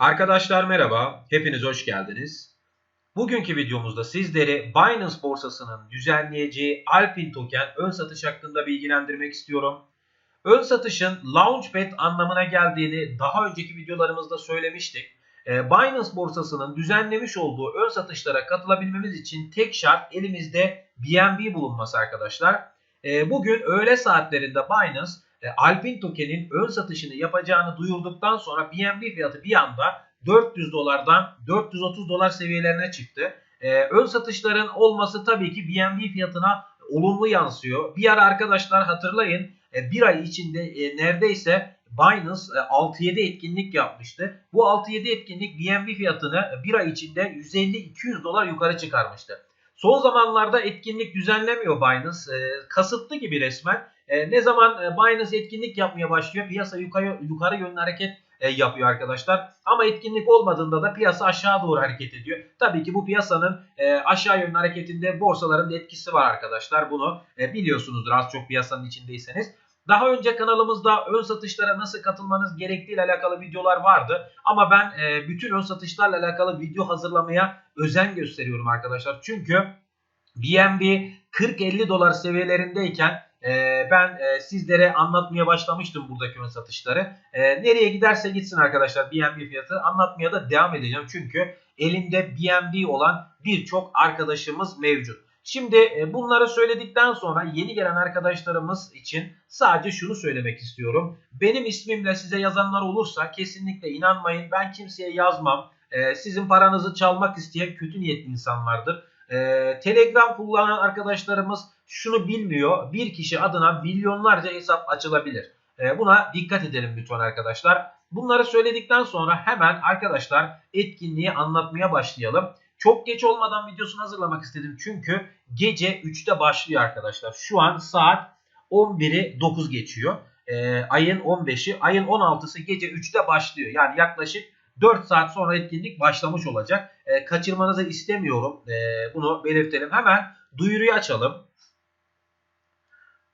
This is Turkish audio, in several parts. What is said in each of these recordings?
Arkadaşlar merhaba, hepiniz hoş geldiniz. Bugünkü videomuzda sizleri Binance borsasının düzenleyeceği Alpin token ön satış hakkında bilgilendirmek istiyorum. Ön satışın Launchpad anlamına geldiğini daha önceki videolarımızda söylemiştik. Ee, Binance borsasının düzenlemiş olduğu ön satışlara katılabilmemiz için tek şart elimizde BNB bulunması arkadaşlar. Ee, bugün öğle saatlerinde Binance Alpin tokenin ön satışını yapacağını duyurduktan sonra BNB fiyatı bir anda 400 dolardan 430 dolar seviyelerine çıktı. E, ön satışların olması tabii ki BNB fiyatına olumlu yansıyor. Bir ara arkadaşlar hatırlayın e, bir ay içinde e, neredeyse Binance e, 6-7 etkinlik yapmıştı. Bu 6-7 etkinlik BNB fiyatını bir ay içinde 150-200 dolar yukarı çıkarmıştı. Son zamanlarda etkinlik düzenlemiyor Binance. E, kasıtlı gibi resmen. E, ne zaman e, Binance etkinlik yapmaya başlıyor piyasa yukarı, yukarı yönlü hareket e, yapıyor arkadaşlar. Ama etkinlik olmadığında da piyasa aşağı doğru hareket ediyor. Tabii ki bu piyasanın e, aşağı yönlü hareketinde borsaların etkisi var arkadaşlar. Bunu e, biliyorsunuzdur az çok piyasanın içindeyseniz. Daha önce kanalımızda ön satışlara nasıl katılmanız gerektiği ile alakalı videolar vardı. Ama ben e, bütün ön satışlarla alakalı video hazırlamaya özen gösteriyorum arkadaşlar. Çünkü BNB 40-50 dolar seviyelerindeyken e, ben e, sizlere anlatmaya başlamıştım buradaki ön satışları. E, nereye giderse gitsin arkadaşlar BNB fiyatı anlatmaya da devam edeceğim. Çünkü elimde BNB olan birçok arkadaşımız mevcut. Şimdi e, bunları söyledikten sonra yeni gelen arkadaşlarımız için sadece şunu söylemek istiyorum. Benim ismimle size yazanlar olursa kesinlikle inanmayın. Ben kimseye yazmam. E, sizin paranızı çalmak isteyen kötü niyetli insanlardır. E, Telegram kullanan arkadaşlarımız şunu bilmiyor. Bir kişi adına milyonlarca hesap açılabilir. Buna dikkat edelim lütfen arkadaşlar. Bunları söyledikten sonra hemen arkadaşlar etkinliği anlatmaya başlayalım. Çok geç olmadan videosunu hazırlamak istedim. Çünkü gece 3'te başlıyor arkadaşlar. Şu an saat 11'i 9 geçiyor. Ee, ayın 15'i, ayın 16'sı gece 3'te başlıyor. Yani yaklaşık 4 saat sonra etkinlik başlamış olacak. Ee, kaçırmanızı istemiyorum. Ee, bunu belirtelim. Hemen duyuruyu açalım.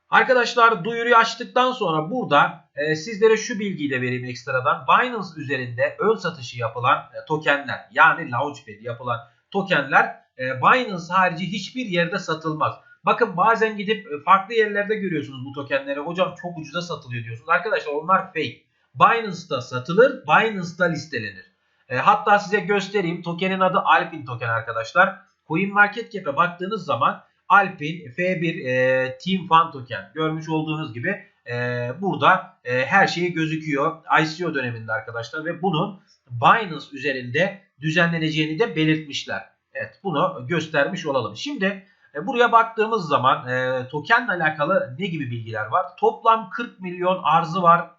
Arkadaşlar duyuruyu açtıktan sonra burada e, sizlere şu bilgiyi de vereyim ekstradan. Binance üzerinde ön satışı yapılan e, tokenler yani Launchpad yapılan tokenler e, Binance harici hiçbir yerde satılmaz. Bakın bazen gidip e, farklı yerlerde görüyorsunuz bu tokenleri. Hocam çok ucuza satılıyor diyorsunuz. Arkadaşlar onlar fake. Binance'da satılır, Binance'da listelenir. E, hatta size göstereyim. Tokenin adı Alpin token arkadaşlar. CoinMarketCap'e baktığınız zaman Alpin F1 e, Team Fund Token görmüş olduğunuz gibi e, burada e, her şeyi gözüküyor. ICO döneminde arkadaşlar ve bunun Binance üzerinde düzenleneceğini de belirtmişler. Evet bunu göstermiş olalım. Şimdi e, buraya baktığımız zaman e, tokenle alakalı ne gibi bilgiler var? Toplam 40 milyon arzı var.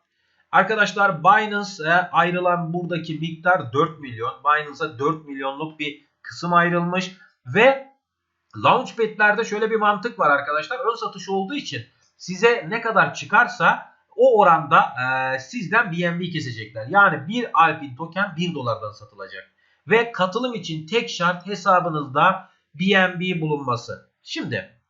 Arkadaşlar Binance'a ayrılan buradaki miktar 4 milyon. Binance'a 4 milyonluk bir kısım ayrılmış ve Launchpad'lerde şöyle bir mantık var arkadaşlar. Ön satış olduğu için size ne kadar çıkarsa o oranda e, sizden BNB kesecekler. Yani bir Alpin token 1 dolardan satılacak. Ve katılım için tek şart hesabınızda BNB bulunması. Şimdi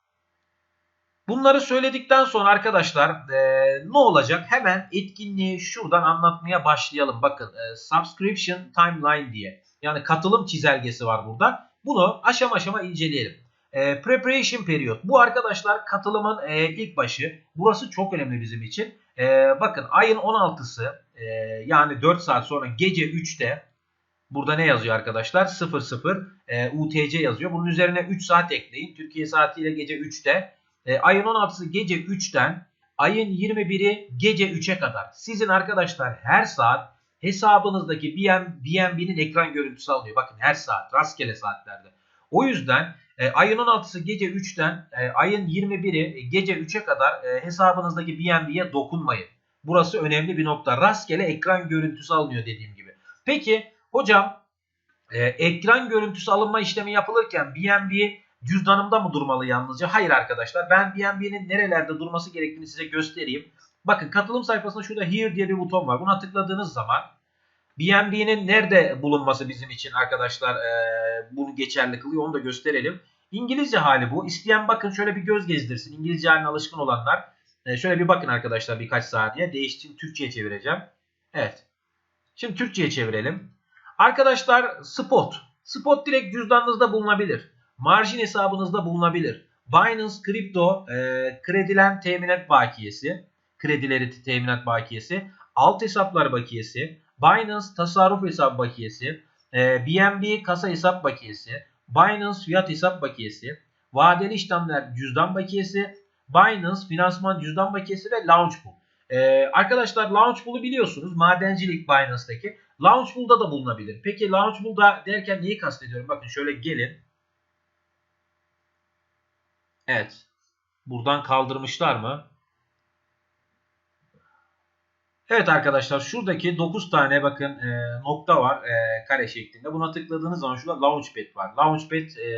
bunları söyledikten sonra arkadaşlar e, ne olacak? Hemen etkinliği şuradan anlatmaya başlayalım. Bakın e, subscription timeline diye. Yani katılım çizelgesi var burada. Bunu aşama aşama inceleyelim. E, preparation period. Bu arkadaşlar katılımın e, ilk başı. Burası çok önemli bizim için. E, bakın ayın 16'sı e, yani 4 saat sonra gece 3'te burada ne yazıyor arkadaşlar? 00 e, UTC yazıyor. Bunun üzerine 3 saat ekleyin. Türkiye saatiyle gece 3'te. E, ayın 16'sı gece 3'ten ayın 21'i gece 3'e kadar. Sizin arkadaşlar her saat hesabınızdaki BNB'nin ekran görüntüsü alıyor. Bakın her saat rastgele saatlerde. O yüzden e, ayın 16'sı gece 3'ten e, ayın 21'i gece 3'e kadar e, hesabınızdaki BNB'ye dokunmayın. Burası önemli bir nokta. Rastgele ekran görüntüsü alınıyor dediğim gibi. Peki hocam e, ekran görüntüsü alınma işlemi yapılırken BNB cüzdanımda mı durmalı yalnızca? Hayır arkadaşlar. Ben BNB'nin nerelerde durması gerektiğini size göstereyim. Bakın katılım sayfasında şurada Here diye bir buton var. Buna tıkladığınız zaman BNB'nin nerede bulunması bizim için arkadaşlar e, bunu geçerli kılıyor onu da gösterelim. İngilizce hali bu. İsteyen bakın şöyle bir göz gezdirsin. İngilizce haline alışkın olanlar. E, şöyle bir bakın arkadaşlar birkaç saniye. Değiştim Türkçe'ye çevireceğim. Evet. Şimdi Türkçe'ye çevirelim. Arkadaşlar spot. Spot direkt cüzdanınızda bulunabilir. Marjin hesabınızda bulunabilir. Binance Crypto e, kredilen teminat bakiyesi, kredileri teminat bakiyesi, alt hesaplar bakiyesi, Binance tasarruf hesap bakiyesi, e, BNB kasa hesap bakiyesi, Binance fiyat hesap bakiyesi, vadeli işlemler cüzdan bakiyesi, Binance finansman cüzdan bakiyesi ve Launchpool. Ee, arkadaşlar Launchpool'u biliyorsunuz madencilik Binance'daki. Launchpool'da da bulunabilir. Peki Launchpool'da derken neyi kastediyorum? Bakın şöyle gelin. Evet. Buradan kaldırmışlar mı? Evet arkadaşlar şuradaki 9 tane bakın e, nokta var e, kare şeklinde. Buna tıkladığınız zaman şurada Launchpad var. Launchpad e,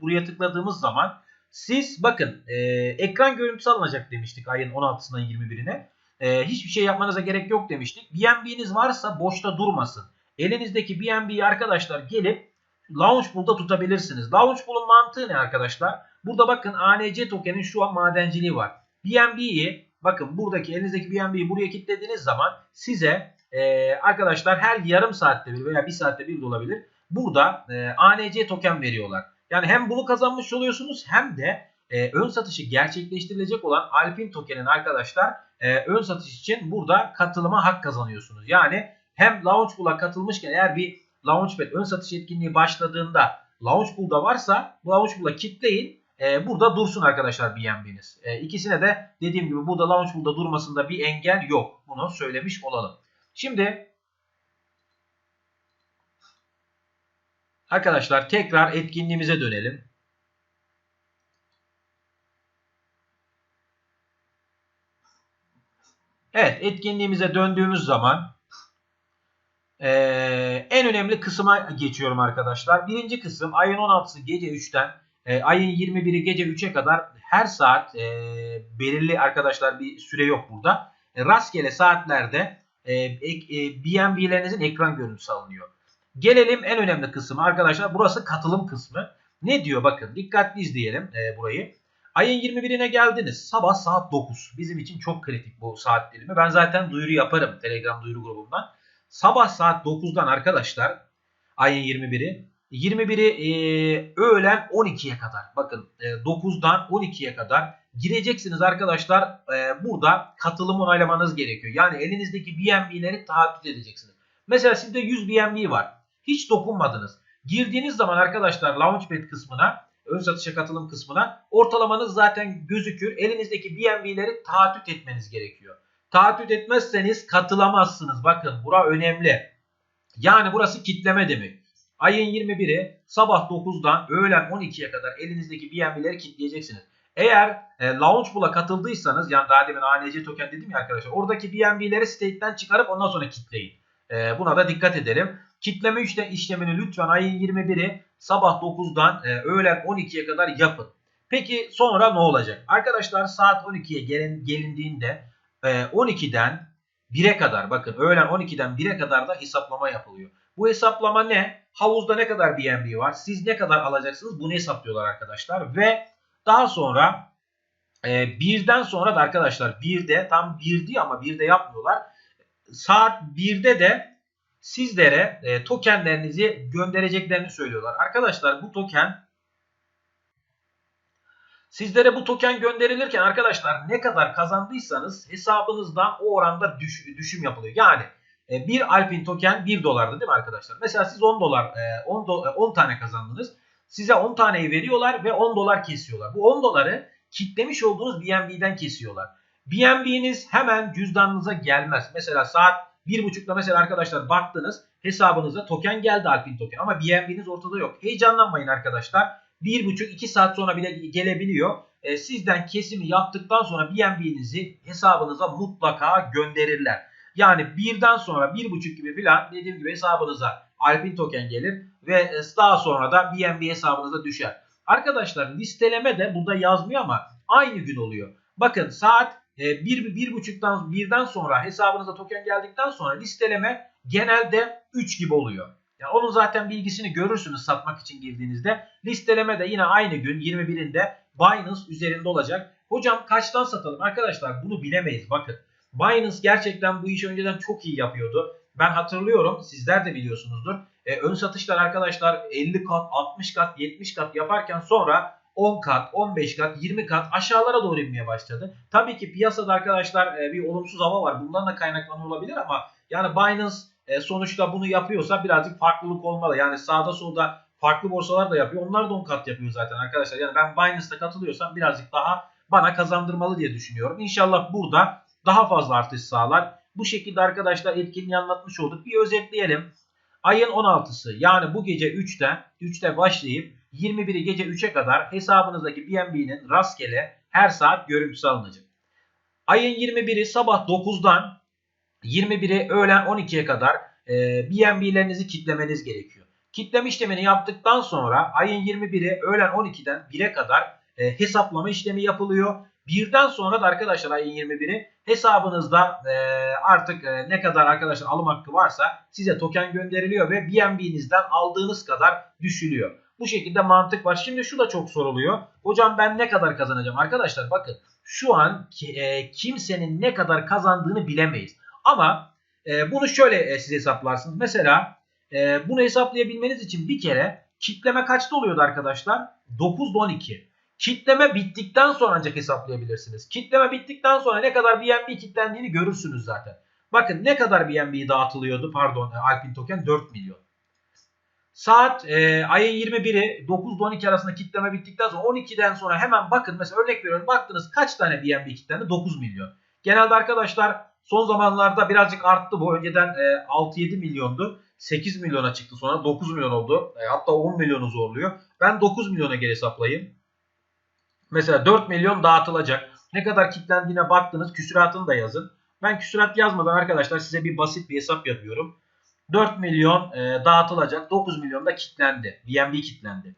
buraya tıkladığımız zaman siz bakın e, ekran görüntüsü alınacak demiştik ayın 16'sından 21'ine. E, hiçbir şey yapmanıza gerek yok demiştik. BNB'niz varsa boşta durmasın. Elinizdeki BNB'yi arkadaşlar gelip Launchpool'da tutabilirsiniz. Launchpool'un mantığı ne arkadaşlar? Burada bakın ANC tokenin şu an madenciliği var. BNB'yi bakın buradaki elinizdeki BNB'yi buraya kilitlediğiniz zaman size e, arkadaşlar her yarım saatte bir veya bir saatte bir de olabilir. Burada e, ANC token veriyorlar. Yani hem bunu kazanmış oluyorsunuz hem de e, ön satışı gerçekleştirilecek olan Alpin tokenin arkadaşlar e, ön satış için burada katılıma hak kazanıyorsunuz. Yani hem Launchpool'a katılmışken eğer bir Launchpad ön satış etkinliği başladığında Launchpool'da varsa bu Launchpool'a kitleyin. E, burada dursun arkadaşlar BNB'niz. E, ikisine de dediğim gibi burada Launchpool'da durmasında bir engel yok. Bunu söylemiş olalım. Şimdi arkadaşlar tekrar etkinliğimize dönelim. Evet etkinliğimize döndüğümüz zaman ee, en önemli kısma geçiyorum arkadaşlar. Birinci kısım ayın 16'sı gece 3'ten e, ayın 21'i gece 3'e kadar her saat e, belirli arkadaşlar bir süre yok burada. E, rastgele saatlerde e, e, BNB'lerinizin ekran görüntüsü alınıyor. Gelelim en önemli kısmı arkadaşlar. Burası katılım kısmı. Ne diyor bakın dikkatli izleyelim e, burayı. Ayın 21'ine geldiniz. Sabah saat 9. Bizim için çok kritik bu saat dilimi. Ben zaten duyuru yaparım Telegram duyuru grubundan. Sabah saat 9'dan arkadaşlar ayın 21'i 21'i e, öğlen 12'ye kadar bakın e, 9'dan 12'ye kadar gireceksiniz arkadaşlar. E, burada katılım onaylamanız gerekiyor. Yani elinizdeki BNB'leri taahhüt edeceksiniz. Mesela sizde 100 BNB var. Hiç dokunmadınız. Girdiğiniz zaman arkadaşlar Launchpad kısmına ön satışa katılım kısmına ortalamanız zaten gözükür. Elinizdeki BNB'leri taahhüt etmeniz gerekiyor. Taahhüt etmezseniz katılamazsınız. Bakın bura önemli. Yani burası kitleme demek. Ayın 21'i sabah 9'dan öğlen 12'ye kadar elinizdeki BNB'leri kitleyeceksiniz. Eğer e, Launchpool'a katıldıysanız yani daha demin ANC token dedim ya arkadaşlar oradaki BNB'leri state'den çıkarıp ondan sonra kitleyin. E, buna da dikkat edelim. Kitleme işlemini lütfen ayın 21'i sabah 9'dan e, öğlen 12'ye kadar yapın. Peki sonra ne olacak? Arkadaşlar saat 12'ye gelin, gelindiğinde e, 12'den 1'e kadar bakın öğlen 12'den 1'e kadar da hesaplama yapılıyor. Bu hesaplama ne? Havuzda ne kadar BNB var? Siz ne kadar alacaksınız? Bunu hesaplıyorlar arkadaşlar. Ve daha sonra e, birden sonra da arkadaşlar 1'de tam 1 diyor ama 1'de yapmıyorlar. Saat 1'de de sizlere e, tokenlerinizi göndereceklerini söylüyorlar. Arkadaşlar bu token sizlere bu token gönderilirken arkadaşlar ne kadar kazandıysanız hesabınızdan o oranda düş, düşüm yapılıyor. Yani e, bir Alpin token 1 dolardı değil mi arkadaşlar? Mesela siz 10 dolar e, 10, do, 10 tane kazandınız. Size 10 taneyi veriyorlar ve 10 dolar kesiyorlar. Bu 10 doları kitlemiş olduğunuz BNB'den kesiyorlar. BNB'niz hemen cüzdanınıza gelmez. Mesela saat 1.30'da mesela arkadaşlar baktınız hesabınıza token geldi Alpin token ama BNB'niz ortada yok. Heyecanlanmayın arkadaşlar. 1.5-2 saat sonra bile gelebiliyor. E, sizden kesimi yaptıktan sonra BNB'nizi hesabınıza mutlaka gönderirler. Yani birden sonra 1.5 gibi filan dediğim gibi hesabınıza Alpin token gelir ve daha sonra da BNB hesabınıza düşer. Arkadaşlar listeleme de burada yazmıyor ama aynı gün oluyor. Bakın saat e, bir, bir buçuktan birden sonra hesabınıza token geldikten sonra listeleme genelde 3 gibi oluyor. Yani onun zaten bilgisini görürsünüz satmak için girdiğinizde. Listeleme de yine aynı gün 21'inde Binance üzerinde olacak. Hocam kaçtan satalım? Arkadaşlar bunu bilemeyiz bakın. Binance gerçekten bu işi önceden çok iyi yapıyordu. ben hatırlıyorum sizler de biliyorsunuzdur. E, ön satışlar arkadaşlar 50 kat, 60 kat, 70 kat yaparken sonra 10 kat, 15 kat, 20 kat aşağılara doğru inmeye başladı. Tabii ki piyasada arkadaşlar e, bir olumsuz hava var. Bundan da kaynaklanıyor olabilir ama yani Binance e, sonuçta bunu yapıyorsa birazcık farklılık olmalı. Yani sağda solda farklı borsalar da yapıyor. Onlar da 10 kat yapıyor zaten arkadaşlar. Yani ben Binance'da katılıyorsam birazcık daha bana kazandırmalı diye düşünüyorum. İnşallah burada daha fazla artış sağlar. Bu şekilde arkadaşlar etkinliği anlatmış olduk. Bir özetleyelim. Ayın 16'sı yani bu gece 3'te 3'te başlayıp 21'i gece 3'e kadar hesabınızdaki BNB'nin rastgele her saat görüntüsü alınacak. Ayın 21'i sabah 9'dan 21'i öğlen 12'ye kadar e, BNB'lerinizi kitlemeniz gerekiyor. Kitleme işlemini yaptıktan sonra ayın 21'i öğlen 12'den 1'e kadar e, hesaplama işlemi yapılıyor. Birden sonra da arkadaşlar ayın 21'i hesabınızda e, artık e, ne kadar arkadaşlar alım hakkı varsa size token gönderiliyor ve BNB'nizden aldığınız kadar düşülüyor. Bu şekilde mantık var. Şimdi şu da çok soruluyor. Hocam ben ne kadar kazanacağım? Arkadaşlar bakın şu an e, kimsenin ne kadar kazandığını bilemeyiz. Ama e, bunu şöyle e, siz hesaplarsınız. Mesela e, bunu hesaplayabilmeniz için bir kere kitleme kaçta oluyordu arkadaşlar? 9'da 12. Kitleme bittikten sonra ancak hesaplayabilirsiniz. Kitleme bittikten sonra ne kadar BNB kitlendiğini görürsünüz zaten. Bakın ne kadar BNB dağıtılıyordu pardon Alpin token 4 milyon. Saat e, ayın 21'i 9 12 arasında kitleme bittikten sonra 12'den sonra hemen bakın mesela örnek veriyorum baktınız kaç tane BNB kitlendi 9 milyon. Genelde arkadaşlar son zamanlarda birazcık arttı bu önceden e, 6-7 milyondu. 8 milyona çıktı sonra 9 milyon oldu. E, hatta 10 milyonu zorluyor. Ben 9 milyona geri hesaplayayım. Mesela 4 milyon dağıtılacak. Ne kadar kitlendiğine baktınız küsuratını da yazın. Ben küsurat yazmadan arkadaşlar size bir basit bir hesap yapıyorum. 4 milyon e, dağıtılacak. 9 milyon da kitlendi. BNB kitlendi.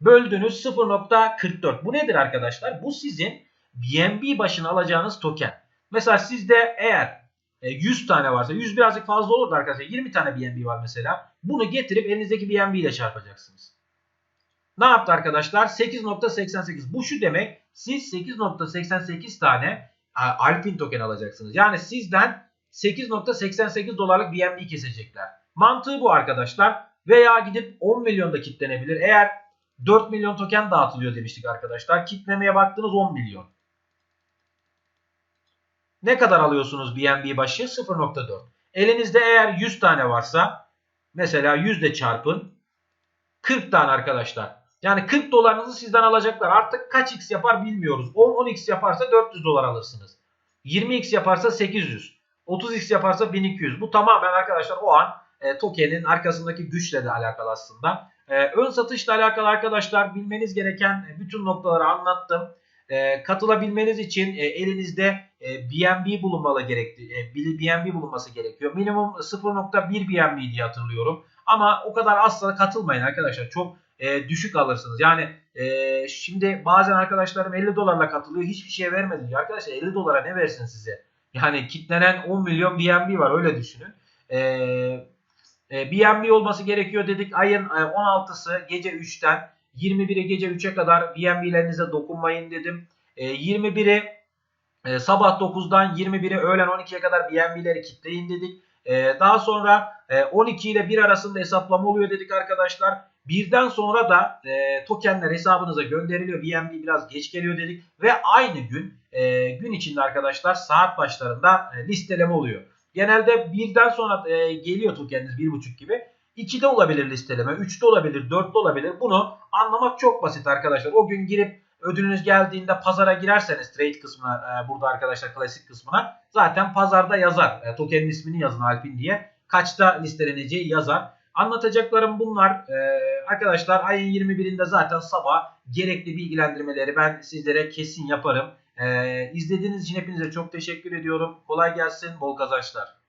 Böldünüz 0.44. Bu nedir arkadaşlar? Bu sizin BNB başına alacağınız token. Mesela sizde eğer 100 tane varsa 100 birazcık fazla olur da arkadaşlar 20 tane BNB var mesela. Bunu getirip elinizdeki BNB ile çarpacaksınız. Ne yaptı arkadaşlar? 8.88. Bu şu demek. Siz 8.88 tane Alpin token alacaksınız. Yani sizden 8.88 dolarlık BNB kesecekler. Mantığı bu arkadaşlar. Veya gidip 10 milyonda kitlenebilir. Eğer 4 milyon token dağıtılıyor demiştik arkadaşlar. Kitlemeye baktınız 10 milyon. Ne kadar alıyorsunuz BNB başı? 0.4. Elinizde eğer 100 tane varsa mesela 100 de çarpın 40 tane arkadaşlar. Yani 40 dolarınızı sizden alacaklar. Artık kaç x yapar bilmiyoruz. 10-10x yaparsa 400 dolar alırsınız. 20x yaparsa 800. 30x yaparsa 1200. Bu tamamen arkadaşlar o an e, tokenin arkasındaki güçle de alakalı aslında. E, ön satışla alakalı arkadaşlar bilmeniz gereken bütün noktaları anlattım. E, katılabilmeniz için e, elinizde e, BNB bulunmalı gerekti. E, BNB bulunması gerekiyor. Minimum 0.1 BNB diye hatırlıyorum. Ama o kadar azsa katılmayın arkadaşlar. Çok e, düşük alırsınız. Yani e, şimdi bazen arkadaşlarım 50 dolarla katılıyor. Hiçbir şey vermedi. Arkadaşlar 50 dolara ne versin size? Yani kitlenen 10 milyon BNB var öyle düşünün. E, e, BNB olması gerekiyor dedik. Ayın 16'sı e, gece 3'ten 21'e gece 3'e kadar BNB'lerinize dokunmayın dedim. E, 21'i e, sabah 9'dan 21'e öğlen 12'ye kadar BNB'leri kitleyin dedik. E, daha sonra e, 12 ile 1 arasında hesaplama oluyor dedik arkadaşlar. Birden sonra da e, tokenler hesabınıza gönderiliyor. BNB biraz geç geliyor dedik. Ve aynı gün e, gün içinde arkadaşlar saat başlarında e, listeleme oluyor. Genelde birden sonra e, geliyor tokeniniz 1.5 gibi. 2'de olabilir listeleme, 3'te olabilir, 4'te olabilir. Bunu anlamak çok basit arkadaşlar. O gün girip ödülünüz geldiğinde pazara girerseniz trade kısmına e, burada arkadaşlar klasik kısmına zaten pazarda yazar. E, tokenin ismini yazın Alpin diye. Kaçta listeleneceği yazar. Anlatacaklarım bunlar. Ee, arkadaşlar ayın 21'inde zaten sabah gerekli bilgilendirmeleri ben sizlere kesin yaparım. Ee, izlediğiniz için hepinize çok teşekkür ediyorum. Kolay gelsin, bol kazançlar.